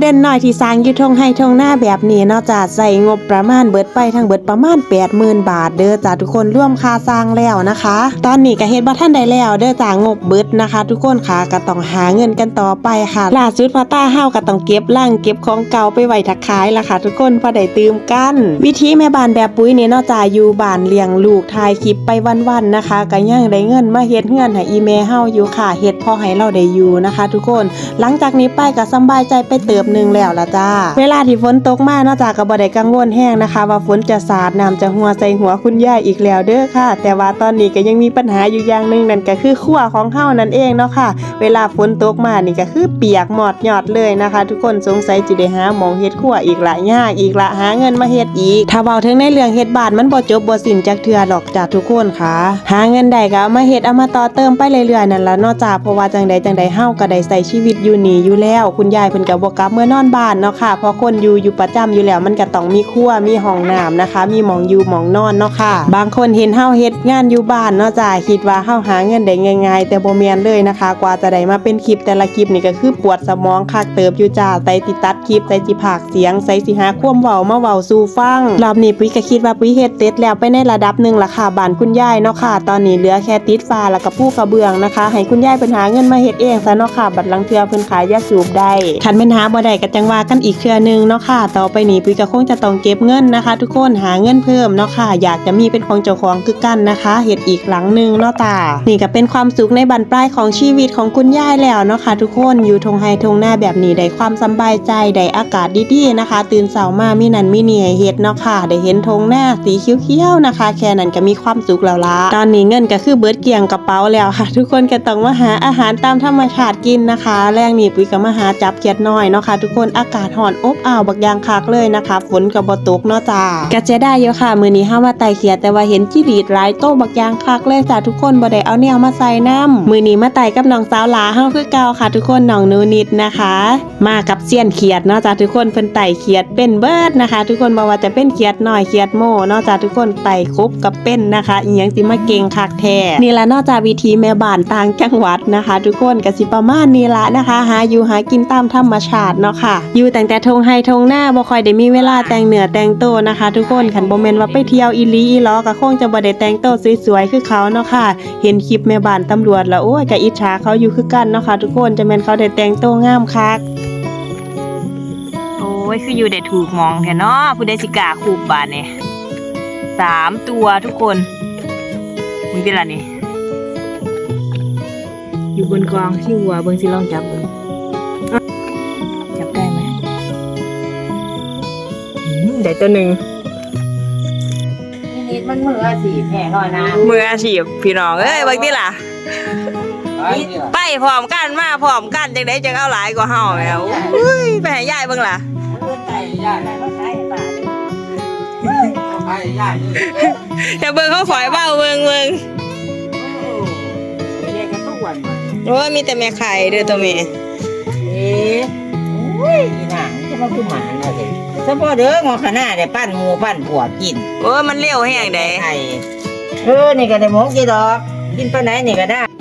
เดิร์นหน่อยที่สร้างอยู่ทงให้ทงหน้าแบบนี้เนาะจ้ะใส่งบประมาณเบิดไปทั้งเบิดประมาณ 80,000 บาท เด้อจ้ะทุกคนร่วมค่าสร้างแล้วนะคะ ตอนนี้ก็เฮ็ดบ่ทันได้แล้ว เด้อจ้างบเบิดนะคะ ทุกคนค่ะก็ต้องหาเงินกันต่อไปค่ะล่าสุดพอต้าเฮาก็ต้องเก็บล่างเก็บของเก่าไปไว้ทักขายละค่ะ ทุกคนพอได้ตืมกัน วิธีแม่บ้านแบบปุ้ยนี่เนาะจ้ะอยู่บ้านเลี้ยงลูกถ่ายคลิปไปวันๆนะคะก็ยังได้เงินมาเฮ็ดเงินให้อีเมลเฮาอยู่ค่ะเฮ็ดพอให้เราได้อยู่นะคะ ทุกคน หลังจากนี้ไปก็สบายใจไปเติบหนึ่งแล้วละจ้า เวลาที่ฝนตกมาเนาะจ้าก็บ่ได้กังวลแห้งนะคะ ว่าฝนจะสาดน้ำจะหัวใส่หัวคุณยายอีกแล้วเด้อค่ะ แต่ว่าตอนนี้ก็ยังมีปัญหาอยู่อย่างหนึ่งนั่นก็คือขั้วของเฮานั่นเองเนาะค่ะ เวลาฝนตกมานี่ก็คือเปียกหมอดหยอดเลยนะคะ ทุกคนสงสัยจิได้หาหมองเฮ็ดขั้วอีกละยากอีกละหาเงินมาเฮ็ดอีก ถ้าเว้าถึงในเรื่องเฮ็ดบานมันบ่จบบ่สิ้นจักเทื่อดอกจ้าทุกคนค่ะ หาเงินได้ก็เอามาเฮ็ดเอามาต่อเติมไปเรื่อยๆนั่นละนาะจ้าเพราะว่าจังใดจังใดเฮาก็ได้ใช้ชีวิตอยู่นี่อยู่แล้ว คุณยายเพิ่นก็บ่กลับเมื่อนอนบ้านเนาะค่ะเพราะคนอยู่อยู่ประจำอยู่แล้วมันก็ต้องมีครัวมีห้องน้ำนะคะ มีหมองอยู่หมองนอนเนาะค่ะ บางคนเห็นเฮาเฮ็ดงานอยู่บ้านเนาะจ้าคิดว่าเฮาหาเงินได้ง่ายๆ แต่บ่แม่นเลยนะคะ กว่าจะได้มาเป็นคลิปแต่ละคลิปนี่ก็คือปวดสมองคักเติบอยู่จ้าใส่ติดตัดคลิปใส่สิพากเสียงใส่สิหาควมเว้ามาเว้าสู่ฟังรอบนี้ปุ้ยก็คิดว่าปุ้ยเฮ็ดเสร็จแล้วไปในระดับหนึ่งละค่ะบ้านคุณยายเนาะค่ะ ตอนนี้เหลือแค่ติดฟ้าแล้วก็ปูกระเบื้องนะคะ ให้คุณยายเพิ่นหาเงินมาเฮ็ดเองซะเนาะค่ะบัดลังเทือเพิ่นขายยาสูบได้คันแม่นหาบ่ได้ก็จังว่ากันอีกเทื่อหนึงเนาะค่ะ ต่อไปนี้ปุ้ยก็คงจะต้องเก็บเงินนะคะ ทุกคนหาเงินเพิ่มเนาะค่ะ อยากจะมีเป็นของเจ้าของคือกันนะคะเฮ็ดอีกหลังหนึงเนาะตา นี่ก็เป็นความสุขในบั้นปลายของชีวิตของคุณยายแล้วเนาะค่ะ ทุกคนอยู่ทงไฮทงหน้าแบบนี้ได้ความสบายใจได้อากาศดีๆนะคะ ตื่นเช้ามามีนันมีนี่ให้เฮ็ดเนาะค่ะ ได้เห็นทงหน้าสีเขียวๆนะคะ แค่นั้นก็มีความสุขแล้วละตอนนี้เงินก็คือเบิดเกี่ยงกระเป๋าแล้วค่ะ ทุกคนก็ต้องมาหาอาหารตามธรรมชาติกินนะคะ แรงนี้ปุ้ยก็มาหาจับเขียดน้อยเนาะค่ะทุกคนอากาศร้อนอบอ้าวบักยางคักเลยนะคะฝนก็บ่ตกเนาะจ้าก็จะได้อยู่ค่ะ มือนี้ห้ามาไต่เขียดแต่ว่าเห็นจิรีดหลายโต้บักยางคักเลยจ้าทุกคนบ่ได้เอาแนวมาใส่น้ำมือนี้มาไต่กับน้องสาวลาเฮาคือเก่าค่ะ ทุกคนน้องนูนิดนะคะ มากับเซียนเขียดเนาะจ้าทุกคนเพิ่นไต่เขียดเป็นเบิร์ดนะคะ ทุกคนบ่ว่าจะเป็นเขียดหน้อยเขียดโมเนาะจ้าทุกคนไต่ครบกับเป็นนะคะอีหยังสิมาเก่งคักแท้นี่ละนอกจากวิธีแม่บ้านต่างจังหวัดนะคะ ทุกคนกสิประมาณนี้ละนะคะ หาอยู่หากินตามธรรมชาติเนาะค่ะ อยู่แต่งแต่ทงไฮทงหน้าบ่ค่อยได้มีเวลาแต่งเหนือแต่งโตวนะคะ ทุกคนคันบ่แม่นว่าไปเที่ยวอีลีอีหลอก็คงจะบ่ได้แต่งโตวสวยๆคือเขาเนาะค่ะ เห็นคลิปแม่บ้านตำรวจแล้วโอ้ยก็อิจฉาเขาอยู่คือกันเนาะค่ะ ทุกคนจะแม่นเขาได้แต่งโตวงามคักโอ้ยคืออยู่ได้ถูกมองแท้เนาะผู้ใดสิกาคูบบานเนี่ยสามตัวทุกคนมึงเป็นไรนี่อยู่บนกองที่หัวเบิ่งสิลองจับเบิ่ง อืมได้ตัวหนึ่งนิดมันมืออาชีพแน่นอนนะมืออาชีพพี่น้องเอ้ยเบิ่งติล่ะไปพร้อมกันมาพร้อมกันจังได๋จังเอาหลายกว่าเฮาแหล้วอุ้ยไปให้ยายเบิ่งล่ะใส่ยากเขาใช้ปลาไปยากนี่อย่าเบิ่งเขาฝอยเบ้าเบิ่งเบิ่งเรียกกันทุกวันโอ้ยมีแต่แม่ไข่เด้อตัวแม่เอ๊ะโอ้ยหนังจะมาคือหมาเนาะเด็กเฉพาะเด้องอขนาดได้ปั้นหมูปั้นผัวกิน โอ้ยมันเร็วแฮงเด้ไอ้เออนี่ก็ได้หมกกี่ดอก กินปลาไหนนี่ก็ได้